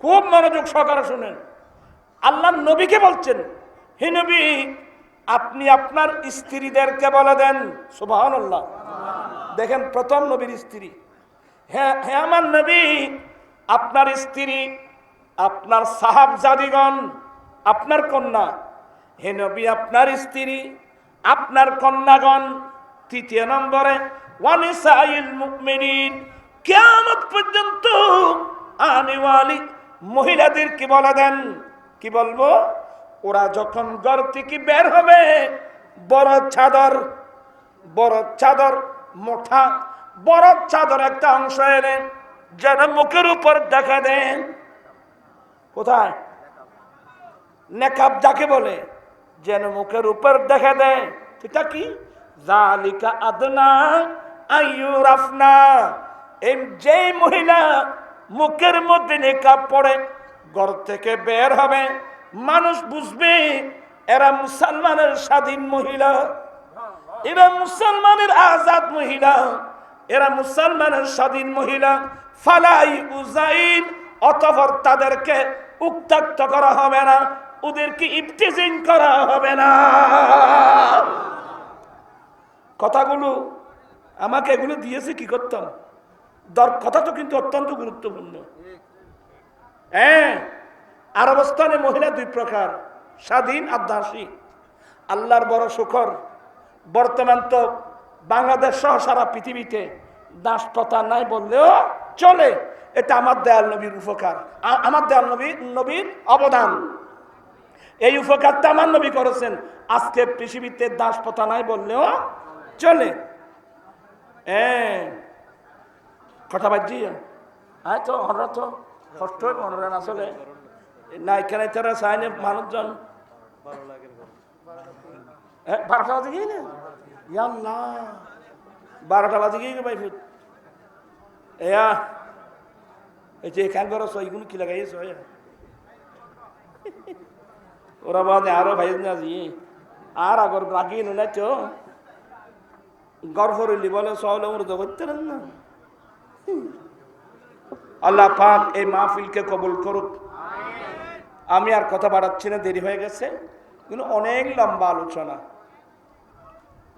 খুব মনোযোগ সহকারে শুনেন। আল্লাহ নবীকে বলছেন, হে নবী, আপনি আপনার স্ত্রীদেরকে বলে দেন আল্লাহ দেখেন, প্রথম নবীর স্ত্রী। হ্যাঁ হ্যাঁ আমার নবী, আপনার স্ত্রী, আপনার সাহাব জাদিগণ আপনার কন্যা। হে নবী, আপনার স্ত্রী, আপনার কন্যাগণ, তৃতীয় নম্বরে, ওয়ানিসাইল মুমিনিন পর্যন্ত আনিওয়ালি মহিলাদের কি বলে দেন। কি বলব? ওরা যখন ঘর থেকে বের হবে, বড় চাদর বড় চাদর, মোটা, বড় চাদর একটা অংশ এনে যেন মুখের উপর দেখা দেন। কোথায়? নেকাব যাকে বলে, যেন মুখের উপর দেখা দেয়। আদনা আইয়ুর আফনা এই যে মহিলা মুখের মধ্যে নেকাব পড়ে, ঘর থেকে বের হবে। মানুষ বুঝবে, এরা মুসলমানের স্বাধীন মহিলা। এরা মুসলমানের আজাদ মহিলা। এরা মুসলমানের স্বাধীন মহিলা। ফালাই উজাইন, অতপর তাদেরকে উত্তক্ত করা হবে না। ওদেরকে ইফতিজিং করা হবে না। কথাগুলো আমাকে এগুলো দিয়েছে কি করতাম? দর কথা তো কিন্তু অত্যন্ত গুরুত্বপূর্ণ। হ্যাঁ আর অবস্থানে মহিলা দুই প্রকার, স্বাধীন আর দাসী। আল্লাহর বড় সুখর বর্তমান তো বাংলাদেশ সহ সারা পৃথিবীতে দাস প্রথা নাই বললেও চলে। এটা আমার দয়াল নবীর উপকার আমার দয়াল নবীর নবীর অবদান। এই উপকারটা আমার নবী করেছেন। আজকে পৃথিবীতে দাস প্রথা নাই বললেও চলে। হ্যাঁ কথা বাজি হ্যাঁ তো হরা তো। কষ্ট হইব হরা আসলে না এখানে তারা চাইনে মানুষজন। হ্যাঁ, বারোটা বাজে গিয়ে না? ইয়াল্লাহ বারোটা বাজে গিয়ে ভাই ফুট এয়া এই যে এখান করো সইগুলো কি লাগাইছ ওরা বাদে আরও ভাই না জি। আর আগর লাগিয়ে নাই তো। গর্ভ রইলি বলে সহলে উমর তো করতে না। আল্লাহ পাক এই মাহফিলকে কবুল করুক। আমি আর কথা বাড়াচ্ছি না, দেরি হয়ে গেছে, কিন্তু অনেক লম্বা আলোচনা।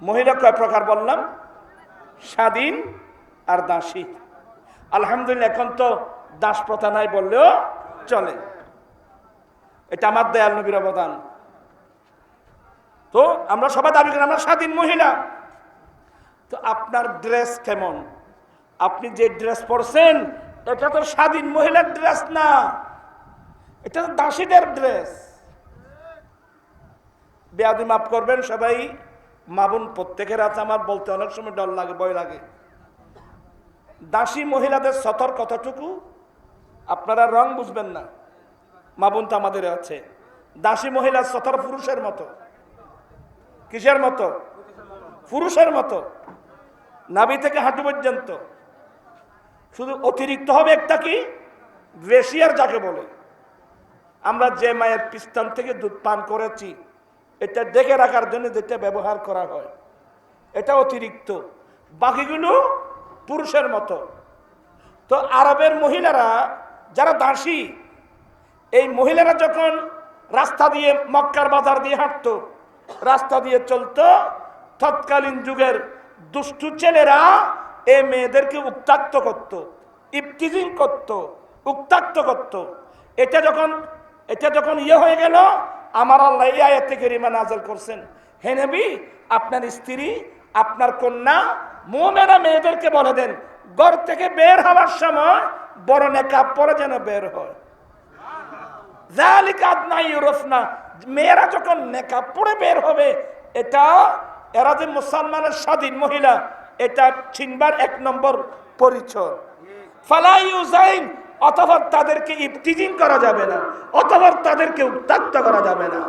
মহিলা কয় প্রকার বললাম? স্বাধীন আর দাসী। আলহামদুলিল্লাহ, এখন তো দাস প্রথা নাই বললেও চলে। এটা আমার দয়াল নবীর অবদান। তো আমরা সবাই দাবি করি, আমরা স্বাধীন মহিলা। তো আপনার ড্রেস কেমন? আপনি যে ড্রেস পরছেন, এটা তো স্বাধীন মহিলার ড্রেস না। এটা তো দাসীদের ড্রেস। বেয়াদি মাফ করবেন সবাই মাবুন প্রত্যেকের আছে, আমার বলতে অনেক সময় ডর লাগে, ভয় লাগে। দাসী মহিলাদের সতর কতটুকু আপনারা রং বুঝবেন না। মাবুন তো আমাদের আছে। দাসী মহিলা সতর পুরুষের মতো। কিসের মতো? পুরুষের মতো। নাভি থেকে হাঁটু পর্যন্ত। শুধু অতিরিক্ত হবে একটা কি? গ্রেসিয়ার যাকে বলে। আমরা যে মায়ের পিস্তান থেকে দুধ পান করেছি, এটা দেখে রাখার জন্য যেটা ব্যবহার করা হয়, এটা অতিরিক্ত। বাকিগুলো পুরুষের মতো। তো আরবের মহিলারা যারা দাসী, এই মহিলারা যখন রাস্তা দিয়ে মক্কার বাজার দিয়ে হাঁটতো, রাস্তা দিয়ে চলতো, তৎকালীন যুগের দুষ্টু ছেলেরা এই মেয়েদেরকে উত্তাক্ত করত, ইফতিজিং করত, উত্তাক্ত করত। এটা যখন এটা যখন ইয়ে হয়ে গেল, আমার আল্লাহ এই আয়াত থেকে রিমা নাজল করছেন। হে নবী, আপনার স্ত্রী, আপনার কন্যা মোমেরা মেয়েদেরকে বলে দেন, ঘর থেকে বের হওয়ার সময় বড় নেকাব পরে যেন বের হয়। মেয়েরা যখন নেকাব পরে বের হবে, এটা এরা যে মুসলমানের স্বাধীন মহিলা এটা চিনবার এক নম্বর পরিচয়। ফালাই ইউজাইন অথবা তাদেরকে ইফতিজিং করা যাবে না অথবা তাদেরকে উত্তাক্ত করা যাবে না।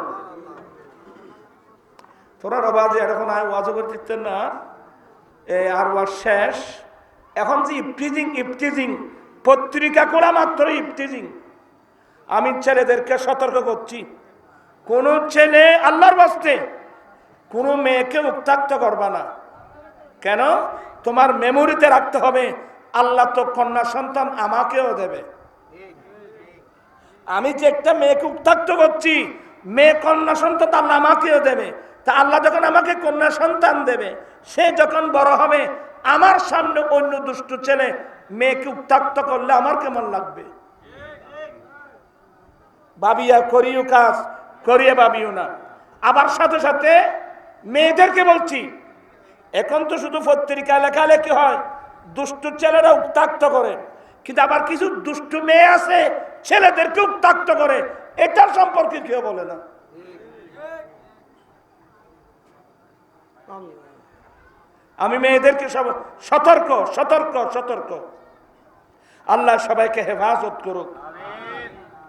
তোরা রবাজে এরকম আয় ওয়াজ করতে না আর ওয়াজ শেষ। এখন যে ইফতিজিং ইফতিজিং, পত্রিকা করা মাত্র ইফতিজিং। আমি ছেলেদেরকে সতর্ক করছি, কোন ছেলে আল্লাহর বাস্তে কোনো মেয়েকে উত্তাক্ত করবা না। কেন? তোমার মেমোরিতে রাখতে হবে, আল্লাহ তো কন্যা সন্তান আমাকেও দেবে। আমি যে একটা মেয়েকে উত্তাক্ত করছি, মেয়ে কন্যা সন্তান আল্লাহ আমাকেও দেবে। তা আল্লাহ যখন আমাকে কন্যা সন্তান দেবে, সে যখন বড় হবে, আমার সামনে অন্য দুষ্ট ছেলে মেয়েকে উত্তাক্ত করলে আমার কেমন লাগবে? ভাবিয়া করিও কাজ, করিয়ে ভাবিও না। আবার সাথে সাথে মেয়েদেরকে বলছি এখন তো শুধু পত্রিকা লেখালেখি হয়, দুষ্টু ছেলেরা উত্তাক্ত করে, কিন্তু আবার কিছু দুষ্টু মেয়ে আছে, ছেলেদেরকে উত্তাক্ত করে, এটার সম্পর্কে কেউ বলে না। আমি মেয়েদেরকে সব, সতর্ক সতর্ক সতর্ক। আল্লাহ সবাইকে হেফাজত করুক।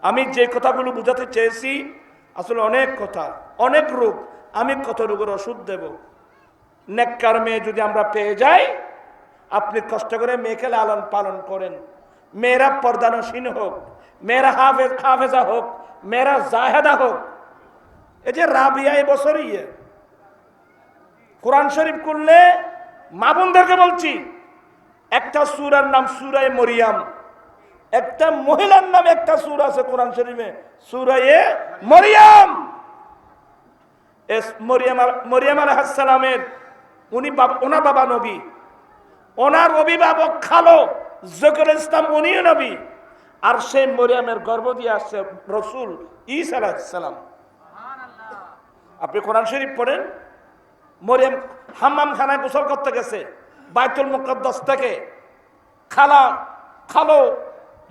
আমি যে কথাগুলো বুঝাতে চেয়েছি, আসলে অনেক কথা, অনেক রোগ আমি কত রোগের ওষুধ দেব? নেককার মেয়ে যদি আমরা পেয়ে যাই, আপনি কষ্ট করে মেয়েকে লালন পালন করেন। মেয়েরা পর্দানসীন হোক, মেয়েরা হাফেজ হাফেজা হোক, মেয়েরা জাহেদা হোক। এই যে রাবিয়া এবছরই ইয়ে। কোরআন শরীফ করলে মা বোনদেরকে বলছি, একটা সুরার নাম সুরায় মরিয়াম, একটা মহিলার নাম একটা সুর আছে কোরআন শরীফে, সুরায়ে মরিয়াম। মরিয়াম মরিয়াম আলাহাসালামের উনি ওনার বাবা নবী। ওনার অভিভাবক খালো জকর ইসলাম উনিও নবী। আর সেই মরিয়ামের গর্ভ দিয়ে আসছে রসুল ইসা আলাহিসাল্লাম আপনি কোরআন শরীফ পড়েন? মরিয়াম হাম্মাম খানায় গোসল করতে গেছে বাইতুল মুকদ্দাস থেকে। খালা খালো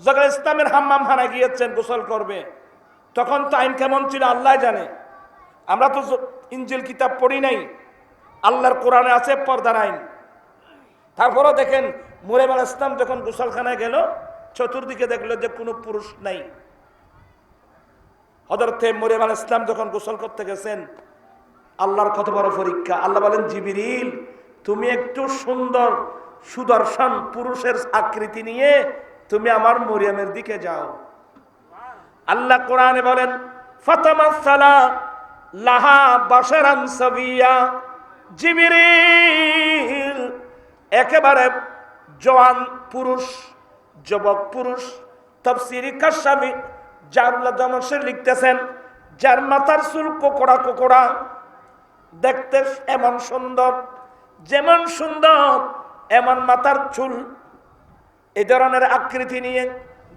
জগর ইসলামের হাম্মাম খানায় গিয়েছেন গোসল করবে। তখন তো আইন কেমন ছিল আল্লাহ জানে। আমরা তো ইঞ্জিল কিতাব পড়ি নাই। আল্লাহর কোরআনে আছে পর্দার আইন। তারপরেও দেখেন মুরেম আল ইসলাম যখন গোসলখানায় গেল, চতুর্দিকে দেখল যে কোনো পুরুষ নাই। হজরতে মরিয়াম আল ইসলাম যখন গোসল করতে গেছেন, আল্লাহর কত বড় পরীক্ষা। আল্লাহ বলেন, জিবিরিল, তুমি একটু সুন্দর সুদর্শন পুরুষের আকৃতি নিয়ে তুমি আমার মরিয়ামের দিকে যাও। আল্লাহ কোরআনে বলেন ফাতামা সালা লাহা বাশারান সাবিয়া। জিবিরিল, একেবারে জওয়ান পুরুষ, যুবক পুরুষ। তফসিরি কাশাবি জারুল্লাহ জামশের লিখতেছেন, যার মাথার চুল কোকড়া কোকড়া, দেখতে এমন সুন্দর, যেমন সুন্দর, এমন মাথার চুল। এ ধরনের আকৃতি নিয়ে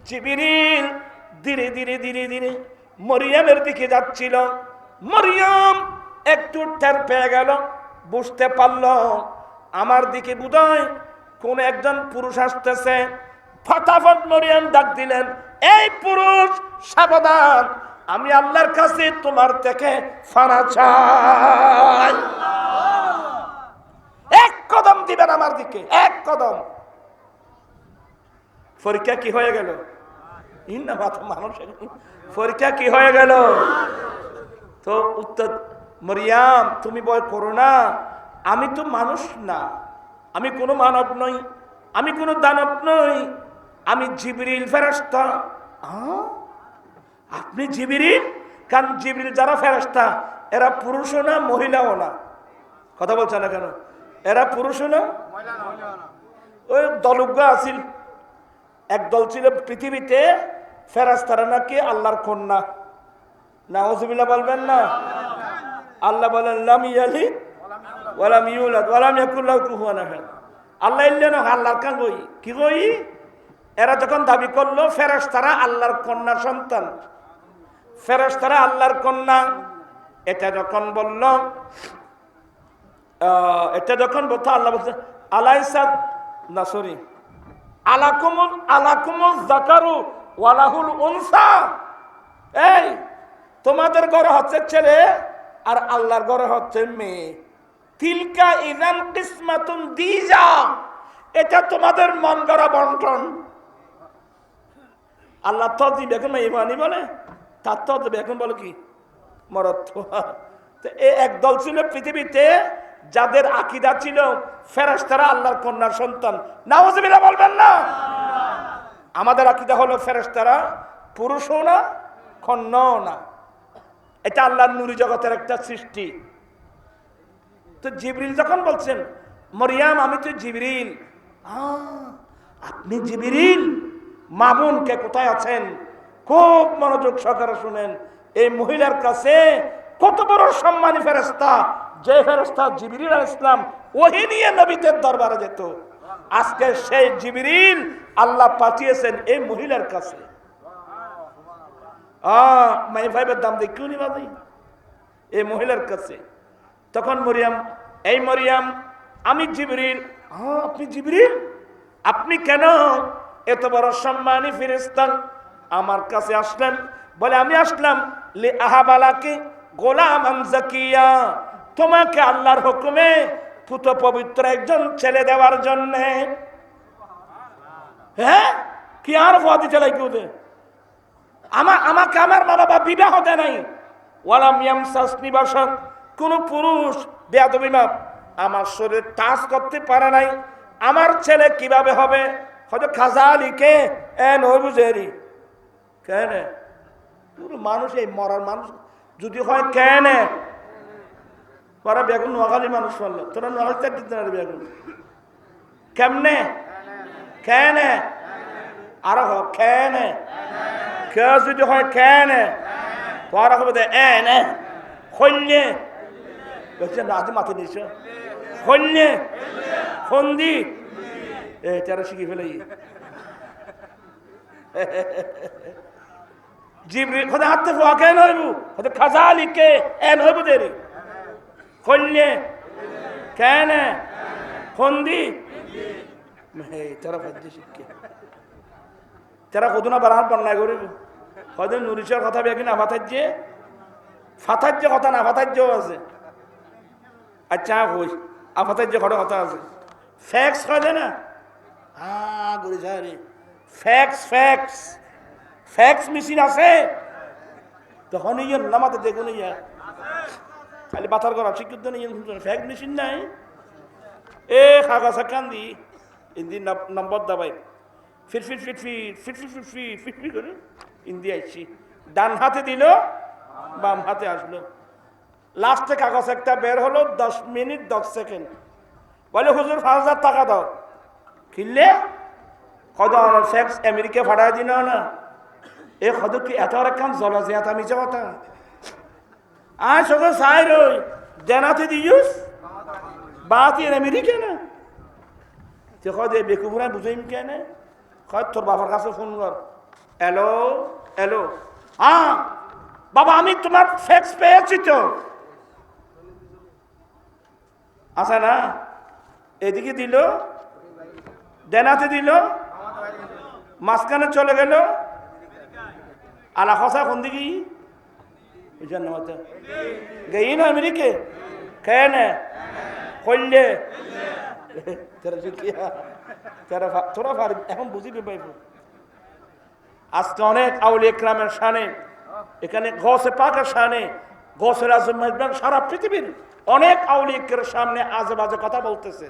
জিবিরিল ধীরে ধীরে ধীরে ধীরে মরিয়ামের দিকে যাচ্ছিল। মরিয়াম একটু টের পেয়ে গেল। বুঝতে পারল, আমার দিকে বুধয় কোন একজন পুরুষ আসতেছে। ফটাফট মরিয়ান ডাক দিলেন, এই পুরুষ, সাবধান, আমি আল্লাহর কাছে তোমার থেকে ফানা চাই। এক কদম দিবেন আমার দিকে, এক কদম। পরীক্ষা কি হয়ে গেল? ইন্না মাথা মানুষ পরীক্ষা কি হয়ে গেল? তো উত্তর মরিয়াম, তুমি ভয় করো না। আমি তো মানুষ না। আমি কোনো মানব নই। আমি কোনো দানব নই। আমি জিবরিল ফেরস্তা? আপনি জিবিরিল? কারণ জিবরিল যারা ফেরস্তা এরা পুরুষও না, মহিলাও না। কথা বলছে না কেন? এরা পুরুষও না, ওই দলজ্ঞ আছিল। এক দল ছিল পৃথিবীতে ফেরাস্তারা নাকি আল্লাহর কন্যা। নাউজুবিল্লাহ বলবেন না? আল্লাহ বলেন, লাম ইয়ালিদ ওয়ালাম ইউলাদ ওয়ালাম ইয়াকুল লাহু কুফুয়ান আহাদ। আল্লাহ ইল্লেন আল্লাহর কান কই? কি কই? এরা যখন দাবি করল, ফেরেশতারা আল্লাহর কন্যা সন্তান। ফেরেশতারা আল্লাহর কন্যা। এটা যখন বলল এটা যখন বলতো, আল্লাহ বলছে আলাইসাদ না, সরি। আলাকুমুল আলাকুমুল জাকারু ওয়ালাহুল উনসা। এই, তোমাদের ঘরে হচ্ছে ছেলে আর আল্লাহর ঘরে হচ্ছে মেয়ে। তিলকা ইদান কিসমাতুন দিজা এটা তোমাদের মন গড়া বন্টন। আল্লাহ তো দিবে এখন ইমানি বলে। তার তো দেবে এখন বলো কি? মরত তো এই একদল ছিল পৃথিবীতে যাদের আকিদা ছিল ফেরেশতারা আল্লাহর কন্যার সন্তান। না নাওজবিল্লাহ বলবেন না। আমাদের আকিদা হলো ফেরেশতারা পুরুষও না কন্যাও না। এটা আল্লাহর নুরি জগতের একটা সৃষ্টি। তো জিবরিল যখন বলছেন, মরিয়াম, আমি তো জিবরিল। আপনি জিবরিল? মামুন কে কোথায় আছেন? খুব মনোযোগ সহকারে শুনেন। এই মহিলার কাছে কত বড় সম্মানী ফেরেস্তা যে ফেরেস্তা জিবিরিল ইসলাম ওহি নিয়ে নবীদের দরবারে যেত। আজকে সেই জিবিরিল আল্লাহ পাঠিয়েছেন এই মহিলার কাছে। মাই ফাইভের দাম দিয়ে কিউ নিবা দিই এই মহিলার কাছে। তখন মরিয়াম, এই মরিয়াম, আমি জিবরিল। হ্যাঁ আপনি জিবরিল? আপনি কেন এত বড় সম্মানী ফিরিস্তান আমার কাছে আসলেন? বলে, আমি আসলাম লি আহাবালাকে গোলাম জাকিয়া। তোমাকে আল্লাহর হুকুমে পুত পবিত্র একজন ছেলে দেওয়ার জন্য। হ্যাঁ? কি আর ফাদি চালাই কেউ দে আমা আমাকে আমার মা বাবা বিবাহ দেয় নাই। ওয়ালাম ইয়ামসাস নিবাসন কোন পুরুষ বেয়াদবি মাপ আমার শরীর টাচ করতে পারে নাই। আমার ছেলে কীভাবে হবে? হয়তো খাজা আলীকে এ নই বুঝেরি কেন? পুরো মানুষ এই মরার মানুষ। যদি হয় কেন? পরে বেগুন নোয়াখালী মানুষ বলল। তোরা নোয়াখালী দিতে না বেগুন। কেমনে? কেন? আরও কেন? কে যদি হয় কেন পরে হবে দে এ নে খল্যে বলছে না আজ মাথা নিয়েছ খল্যে ফন্দি এ তারা শিখে ফেলে জিবরিল খোদা হাতে ফোয়া কেন হইবু খোদা খাজা লিখে এন হইবু দেরি খল্যে কেন ফন্দি হে তারা ফাদ্দি শিখে তারা কদুনা বাড়ান বন্যায় করিব হয়তো নুরিশার কথা বেকি না ফাতাজ্য ফাতাজ্য কথা না ফাতাজ্যও আছে। আচ্ছা কই আফাতাজ্য ঘরে কথা আছে। ফ্যাক্স হয় না? হ্যাঁ গরিশা রে। Fax fax. ফ্যাক্স মেশিন আছে। তখন ইয়ে নামাতে দেখুন ইয়া খালি বাতার করা শিক্ষিত নেই ফ্যাক্স মেশিন নাই। এ খাগা ইন্দি নম্বর দাবাই ফিরফির ফিরফির ফিরফির ফিরফির ফিরফির করে ইন্দিয়া আসছি ডান হাতে দিল, বাম হাতে আসলো। লাস্টে কাগজ একটা বের হলো, দশ মিনিট, দশ সেকেন্ড। বলে, হুজুর, পাঁচ হাজার টাকা দাও। কিনলে? কত সেক্স আমেরিকা ফাটাই দিন না। এ কত কি এত একখান জলা যে আমি যাওয়াটা আর সঙ্গে সাই রই দেনাতে দিউস বাতি আমেরিকা না। তো কত বেকুবরা বুঝাইম কেনে? কয় তোর বাবার কাছে ফোন কর। হ্যালো হ্যালো হ্যাঁ বাবা আমি তোমার ফ্যাক্স পেয়েছি তো। আছে না? এদিকে দিল ডেনাতে দিল মাঝখানে চলে গেল। আলা খসা কোন দিকে গেই না আমেরিকে খেয়ে নে। করলে তেরা এখন পাইব আজকে অনেক একরামের সানে এখানে সানে সারা পৃথিবীর অনেক সামনে আজে বাজে কথা বলতেছে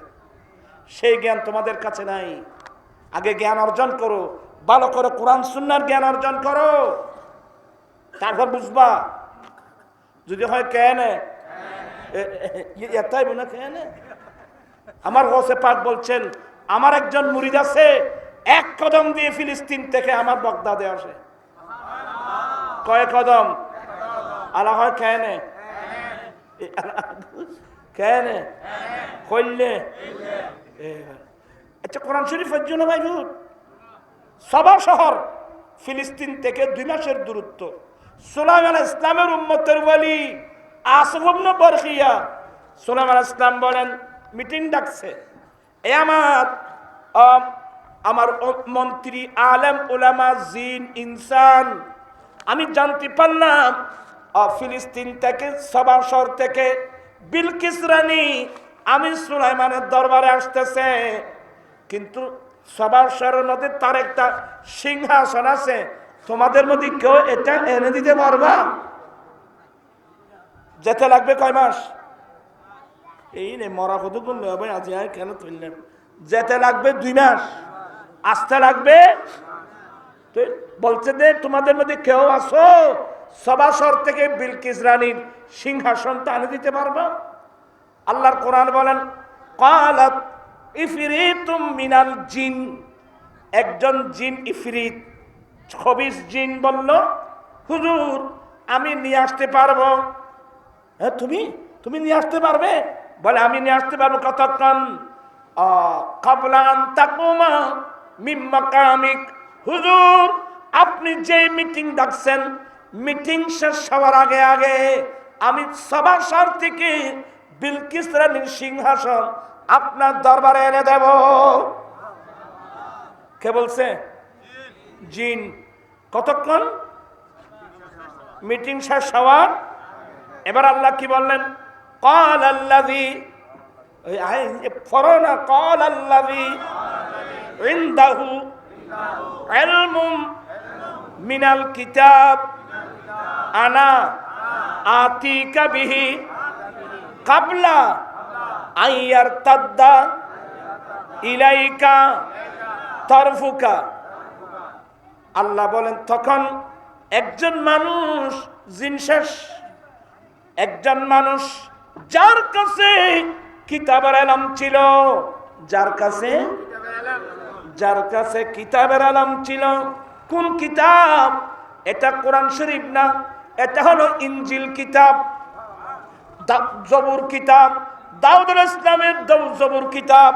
সেই জ্ঞান তোমাদের কাছে নাই আগে জ্ঞান অর্জন করো ভালো করে কোরআন সুন্নার জ্ঞান অর্জন করো তারপর বুঝবা যদি হয় কেন না কেন আমার হোসে পাক বলছেন আমার একজন মুরিদ আছে, এক কদম দিয়ে ফিলিস্তিন থেকে আমার বগদাদে আসে। কয় কদম? আলা হয় কেন কেন কইলে। আচ্ছা কোরআন শরীফের জন্য ভাই সবার শহর ফিলিস্তিন থেকে দুই মাসের দূরত্ব। সোলাম আল ইসলামের উম্মতের বলি আসবন বরখিয়া সোলাম আল ইসলাম বলেন, মিটিং ডাকছে। এ আমার আম, আমার মন্ত্রী আলেম ওলামা জিন ইনসান আমি জানতে পারলাম ফিলিস্তিন থেকে সবাসর থেকে বিলকিস রানী আমি সুলাইমানের দরবারে আসতেছে। কিন্তু সবাসরের মধ্যে তার একটা সিংহাসন আছে তোমাদের মধ্যে কেউ এটা এনে দিতে পারবা? যেতে লাগবে কয় মাস? এই নে, মরা কতক্ষণ হবে? আজ আর কেন তুললেন? যেতে লাগবে দুই মাস, আসতে লাগবে। তো বলছে যে, তোমাদের মধ্যে কেউ আসো সবাসর থেকে বিলকিস রানীর সিংহাসনটা আনে দিতে পারবা? আল্লাহর কোরআন বলেন, কালাত ইফরিতুম মিনাল জিন। একজন জিন ইফরিত, খবিস জিন বলল, হুজুর, আমি নিয়ে আসতে পারব। হ্যাঁ তুমি তুমি নিয়ে আসতে পারবে? বলে, আমি নিয়ে আসতে পারব কতক্ষণ? কাবলান তাকুমা মিম্মা হুজুর, আপনি যে মিটিং ডাকছেন, মিটিং শেষ হওয়ার আগে আগে আমি সবার থেকে বিলকিস রানীর সিংহাসন আপনার দরবারে এনে দেব। কে বলছে? জিন। কতক্ষণ? মিটিং শেষ হওয়ার? এবার আল্লাহ কি বললেন? কল আল্লাহি ফরনা কল আল্লাহি ইন্দাহু ইলমুম মিনাল কিতাব আনা আতিকা বিহি কাবলা আইয়ার তাদ্দা ইলাইকা তরফুকা আল্লাহ বলেন, তখন একজন মানুষ জিনশেষ একজন মানুষ যার কাছে কিতাবের আলাম ছিল, যার কাছে? যার কাছে কিতাবের আলাম ছিল। কোন কিতাব? এটা কোরআন শরীফ না? এটা হলো ইঞ্জিল কিতাব। জবুর কিতাব। দাউদুল ইসলামের জবুর কিতাব।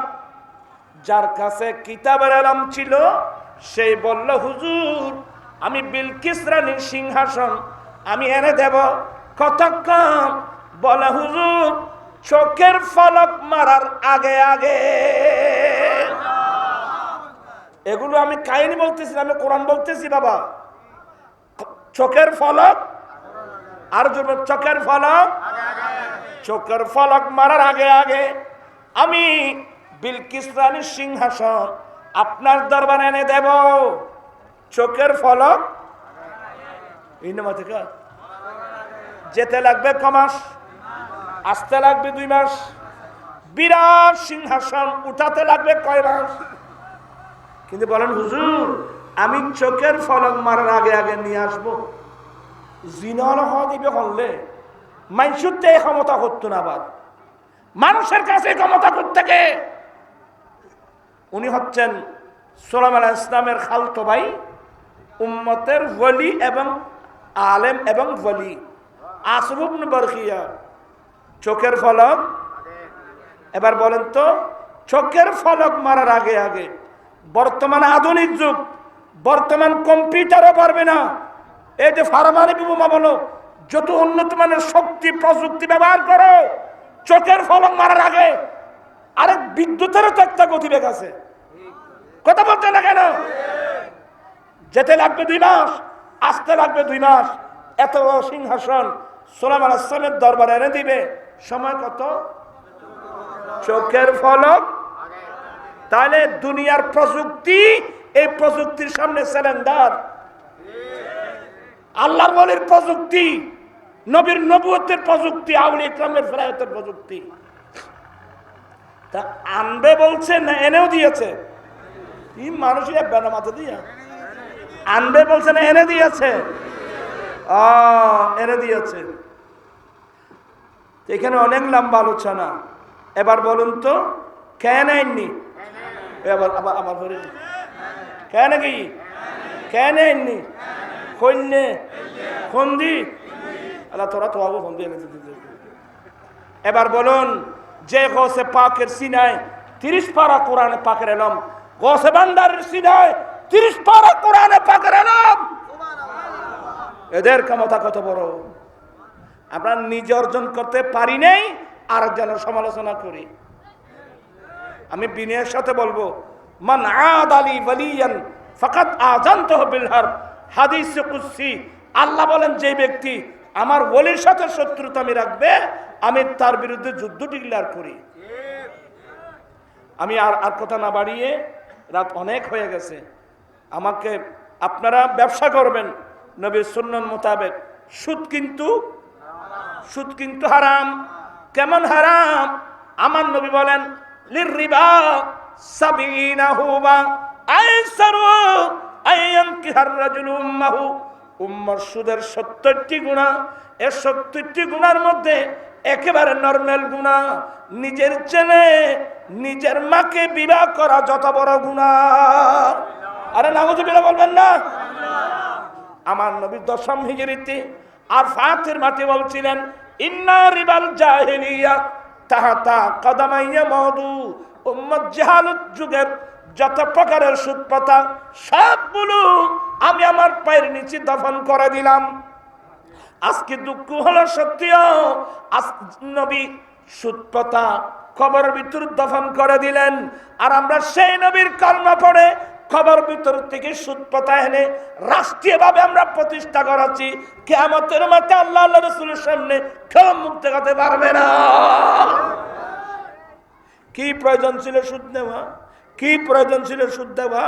যার কাছে কিতাবের আলাম ছিল সেই বলল, হুজুর, আমি বিলকিস রানীর সিংহাসন, আমি এনে দেব। কতক্ষণ বলে, হুজুর, চোখের ফলক মারার আগে আগে। এগুলো আমি কাহিনী বলতেছি আমি কোরআন বলতেছি, বাবা। চোখের ফলক, আর চোখের ফলক চোখের ফলক মারার আগে আগে। আমি বিলকিস রানীর সিংহাসন আপনার দরবারে এনে দেব। চোখের ফলক, এই নামা থেকে যেতে লাগবে কমাস। আসতে লাগবে দুই মাস। বিরাট সিংহাসন উঠাতে লাগবে কয় মাস। কিন্তু বলেন, হুজুর, আমি চোখের ফলক মারার আগে আগে নিয়ে আসব। জিনল দিবে এই ক্ষমতা মানুষের কাছে ক্ষমতা উনি হচ্ছেন ইসলামের খালতো ভাই, উম্মতের ওলি এবং আলেম এবং ওলি। আসরুবন চোখের ফলক? এবার বলেন তো, চোখের ফলক মারার আগে আগে। বর্তমান আধুনিক যুগ, বর্তমান কম্পিউটারও পারবে না। এই যে পারমাণবিক বোমা বলো, যত উন্নত মানের শক্তি, প্রযুক্তি ব্যবহার করো, চোখের ফলক মারার আগে। আরেক বিদ্যুতেরও তো একটা গতিবেগ আছে। কথা বলছে না কেন? যেতে লাগবে দুই মাস, আসতে লাগবে দুই মাস। এত সিংহাসন, সোলাম আলাহামের দরবারে এনে দিবে। সময় কত? চোখের ফলক? তাহলে দুনিয়ার প্রযুক্তি, এই প্রযুক্তির সামনে সিলিন্ডার। আল্লাহর বলির প্রযুক্তি, নবীর নবুয়তের প্রযুক্তি আউলি ইকরামের ফেরায়তের প্রযুক্তি। তা আনবে বলছে না এনেও দিয়েছে? মানুষই বেনা মাথা দিয়া। আনবে বলছে না এনে দিয়েছে? এনে দিয়েছে। তো এখানে অনেক লম্বা আলোচনা। এবার বলুন তো কেন আইননি আবার আবার বলি কেন কি কেন আইননি কন্যে? ফন্দি আল্লাহ তোরা তো আবু ফন্দি এনে এবার বলুন, যে গোসে পাকের সিনায় তিরিশ পারা কোরআনে পাকের এলম গোসে বান্দারের সিনায় তিরিশ পারা কোরআনে পাকের এলম। এদের ক্ষমতা কত বড়? আমরা নিজে অর্জন করতে পারি নাই আরেকজনের সমালোচনা করি। আমি বিনয়ের সাথে বলব, মান আদ আলী ওয়ালিয়ান ফাকাত আজান্ত বিল হাদিস কুদসি, আল্লাহ বলেন, যে ব্যক্তি আমার ওলির সাথে শত্রুতা আমি রাখবে, আমি তার বিরুদ্ধে যুদ্ধ ডিক্লেয়ার করি। আমি আর আর কথা না বাড়িয়ে রাত অনেক হয়ে গেছে। আমাকে আপনারা ব্যবসা করবেন, নবীর সুন্নন মোতাবেক। সুদ কিন্তু সুদ কিন্তু হারাম। কেমন হারাম? আমার নবী বলেন লিরিবা সাবিনা হুবা আইসারু আইয়ানকিহার রাজুলু উম্মাহু। উম্মার সুদের সত্তরটি গুণা এর সত্তরটি গুণার মধ্যে একেবারে নর্মাল গুণা। নিজের ছেলে, নিজের মাকে বিবাহ করা যত বড় গুণা। আরে নাগজবিরা বলবেন না? আমার নবী দশম হিজরিতে আর ফাতের মাঠে বলছিলেন, ইন্না রিবাল জাহেলিয়া তাহাতা কদমাইয়া মধু উম্মত জাহালত যুগের যত প্রকারের সুৎপতা সবগুলো আমি আমার পায়ের নিচে দফন করে দিলাম। আজকে দুঃখ হলো সত্যিও, আজ নবী সুৎপতা খবর ভিতর দফন করে দিলেন, আর আমরা সেই নবীর কর্ম পড়ে খবর ভিতর থেকে সুৎপতা এনে রাষ্ট্রীয়ভাবে আমরা প্রতিষ্ঠা করাচ্ছি কেমতের মাঠে আল্লাহ আল্লাহ রসুলের সামনে কেউ মুখ দেখাতে পারবে না। কি প্রয়োজন ছিল সুদ নেওয়া? কি প্রয়োজন ছিল সুদ দেওয়া?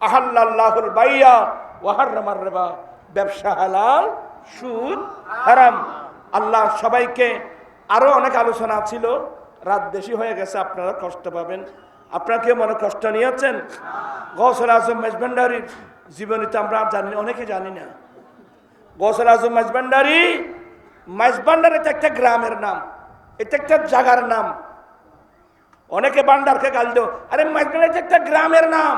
আহাল্লাহুল বাইয়া ওয়াহার রেবা। ব্যবসা হালাল, সুদ হারাম। আল্লাহ সবাইকে আরও অনেক আলোচনা ছিল। রাত বেশি হয়ে গেছে, আপনারা কষ্ট পাবেন। আপনারা কেউ মনে কষ্ট নিয়েছেন? গৌসল আজম জীবনী তো আমরা জানি, অনেকে জানি না। গৌসল আজম মেজবান্ডারি, মেজবান্ডার এটা একটা গ্রামের নাম, এটা একটা জাগার নাম। অনেকে বান্ডারকে গাল দেও, আরে মেজবান্ডার এটা একটা গ্রামের নাম।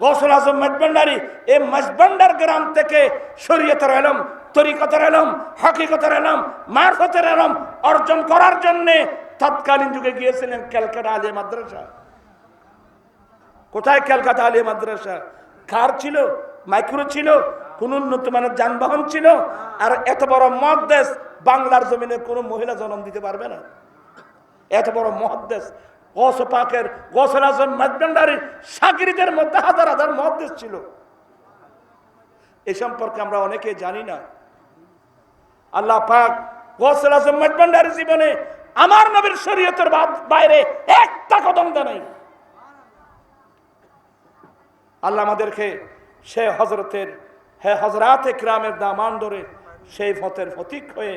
গৌসল আজম মজবান্ডারি এই মজবান্ডার গ্রাম থেকে শরীয়তের এলম, তরিকতের এলম, হকিকতের এলম, মারফতের এলম অর্জন করার জন্য তৎকালীন যুগে গিয়েছিলেন ক্যালকাটা আলিয়া মাদ্রাসা। কোথায় ক্যালকাটা আলিয়া মাদ্রাসা? কার ছিল, মাইক্রো ছিল, কোন উন্নত মানের যানবাহন ছিল, আর এত বড় মহাদেশ বাংলার জমিনে কোনো মহিলা জন্ম দিতে পারবে না। এত বড় মহাদেশ গৌস পাকের গৌসল আজম সাগরিদের মধ্যে হাজার হাজার ছিল। এ সম্পর্কে আমরা অনেকে জানি না। আল্লাহ পাক গৌসল আজম জীবনে আমার নবীর শরীয়তের বাইরে একটা কদম দেয় নাই। আল্লাহ আমাদেরকে সে হজরতের হে হজরাতে ক্রামের দামান ধরে সেই ফতের ফতিক হয়ে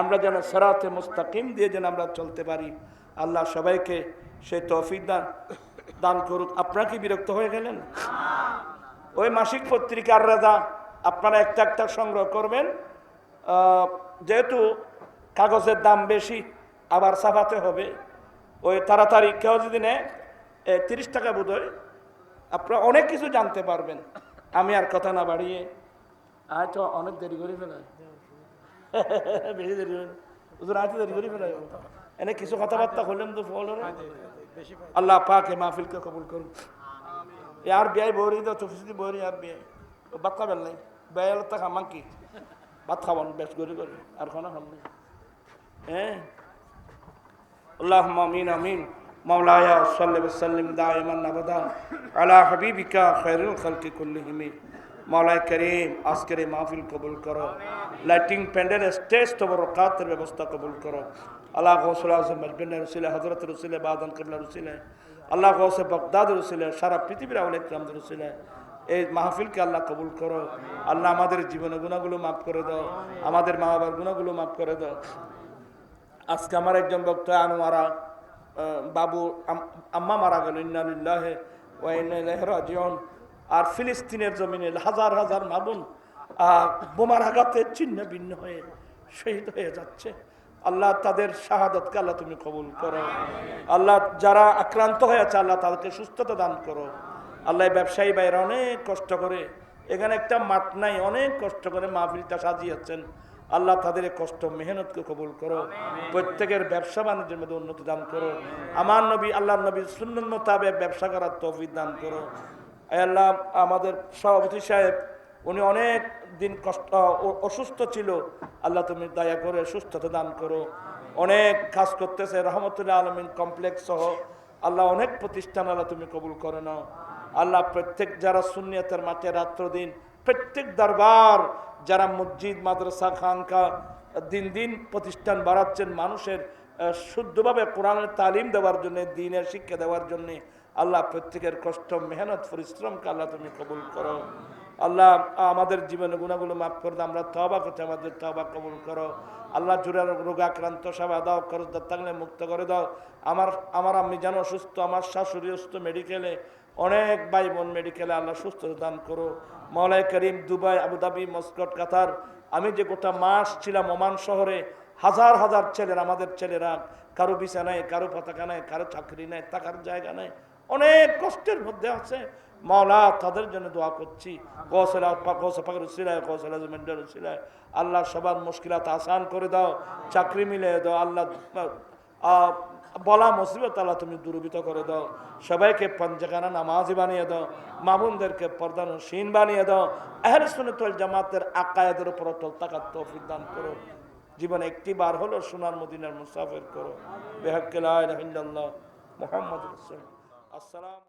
আমরা যেন সেরাতে মুস্তাকিম দিয়ে যেন আমরা চলতে পারি। আল্লাহ সবাইকে সেই তৌফিক দান দান করুক। আপনারা কি বিরক্ত হয়ে গেলেন? ওই মাসিক পত্রিকার রাজা, আপনারা একটা একটা সংগ্রহ করবেন। যেহেতু কাগজের দাম বেশি আবার সাফাতে হবে। ওই তাড়াতাড়ি কেউ যদি নেয় তিরিশ টাকা বোধ হয় আপনারা অনেক কিছু জানতে পারবেন। আমি আর কথা না বাড়িয়ে। আয় অনেক দেরি করে ফেলায়। বেশি দেরি করে হুজুর আয় তো দেরি করে ফেলায়। এনে কিছু কথাবার্তা হলেন তো ফল আল্লাহ পাকে মাহফিলকে কবুল করুন আর বিয়াই বৌরি তো যদি বৌরি আর বিয়ে ভাত খাবেন নাই। বেয়াল তা খামাং ভাত খাবান বেশ করে করে। আর খানা নাই। হ্যাঁ? আল্লাহ আমিন আমিন। مولایا صلی وسلم دائما ابدا علی حبیبکا خیر الخلق كلهم মৌলাই করিম, আজকের এই মাহফিল কবুল করো। লাইটিং প্যান্ডেল, স্টেজ তোমার কাতের ব্যবস্থা কবুল করো। আল্লাহ গৌসুল আজম মজবিন রসিলে হজরত রসিলে বাদান কবিলা রসিলে আল্লাহ গৌসে বগদাদ রসিলে সারা পৃথিবীর আউল ইকরাম রসিলে এই মাহফিলকে আল্লাহ কবুল করো। আল্লাহ আমাদের জীবনে গুণাগুলো মাফ করে দাও। আমাদের মা বাবার গুণাগুলো মাফ করে দাও। আজকে আমার একজন বক্তা আনোয়ারা বাবু আম্মা মারা গেল ইন্নালিল্লাহে ওয়াইনাজিয়ন আর ফিলিস্তিনের জমিনে হাজার হাজার মাবুন বোমার আঘাতে ছিন্ন ভিন্ন হয়ে শহীদ হয়ে যাচ্ছে। আল্লাহ তাদের শাহাদতকে আল্লাহ তুমি কবুল করো। আল্লাহ যারা আক্রান্ত হয়েছে, আল্লাহ তাদেরকে সুস্থতা দান করো। আল্লাহ ব্যবসায়ী ভাইরা অনেক কষ্ট করে, এখানে একটা মাঠ নাই, অনেক কষ্ট করে মাহফিলটা সাজিয়েছেন। আল্লাহ তাদের কষ্ট মেহনতকে কবুল করো। প্রত্যেকের ব্যবসা বাণিজ্যের মধ্যে উন্নতি দান করো। আমার নবী আল্লাহ নবী সুন্নত মোতাবেক ব্যবসা করার তৌফিক দান করো। আল্লাহ আমাদের সভাপতি সাহেব উনি অনেক দিন কষ্ট অসুস্থ ছিল। আল্লাহ তুমি দয়া করে সুস্থতা দান করো। অনেক কাজ করতেছে রহমতুল্লাহ আলমিন কমপ্লেক্স সহ। আল্লাহ অনেক প্রতিষ্ঠান আল্লাহ তুমি কবুল করে নাও। আল্লাহ প্রত্যেক যারা শূন্যতার মাঠে রাত্র দিন প্রত্যেক দরবার যারা মসজিদ, মাদ্রাসা, খানকা দিন দিন প্রতিষ্ঠান বাড়াচ্ছেন মানুষের শুদ্ধভাবে কোরআনের তালিম দেওয়ার জন্য, দিনের শিক্ষা দেওয়ার জন্য, আল্লাহ প্রত্যেকের কষ্ট, মেহনত, পরিশ্রমকে আল্লাহ তুমি কবুল করো। আল্লাহ, আমাদের জীবনে গুণাগুলো মাফ করে দাও, আমরা তবা করতে আমাদের তবা কবুল করো। আল্লাহ জুড়ে রোগাক্রান্ত সেবা দাও খরচ থাকলে মুক্ত করে দাও। আমার আমার আমি যেন অসুস্থ আমার শাশুড়ি অসুস্থ মেডিকেলে, অনেক ভাই বোন মেডিকেলে আল্লাহ সুস্থ দান করো। মৌলাই করিম দুবাই, আবুধাবি, মস্কট, কাতার, আমি যে গোটা মাস ছিলাম ওমান শহরে, হাজার হাজার ছেলেরা, আমাদের ছেলেরা, কারও বিছা নাই কারও পতাকা নাই, কারও চাকরি নাই, থাকার জায়গা নাই, অনেক কষ্টের মধ্যে আছে। মাওলা, তাদের জন্য দোয়া করছি। আল্লাহ সবার মুশকিলাত আসান করে দাও, চাকরি মিলে দাও, আল্লাহ বলা মুসিবত আল্লাহ তুমি দুর্বিত করে দাও। সবাইকে পঞ্চগানা নামাজি বানিয়ে দাও, মামুনদেরকে পর্দান শিন বানিয়ে দাও। আহলে সুন্নাতুল জামাতের আকায়েদের উপর অটল থাকার তৌফিক দান করো। জীবনে একটি বার হলো সোনার মদিনার মুসাফির করো। বেহাক্কেলা মোহাম্মদ আসসালাম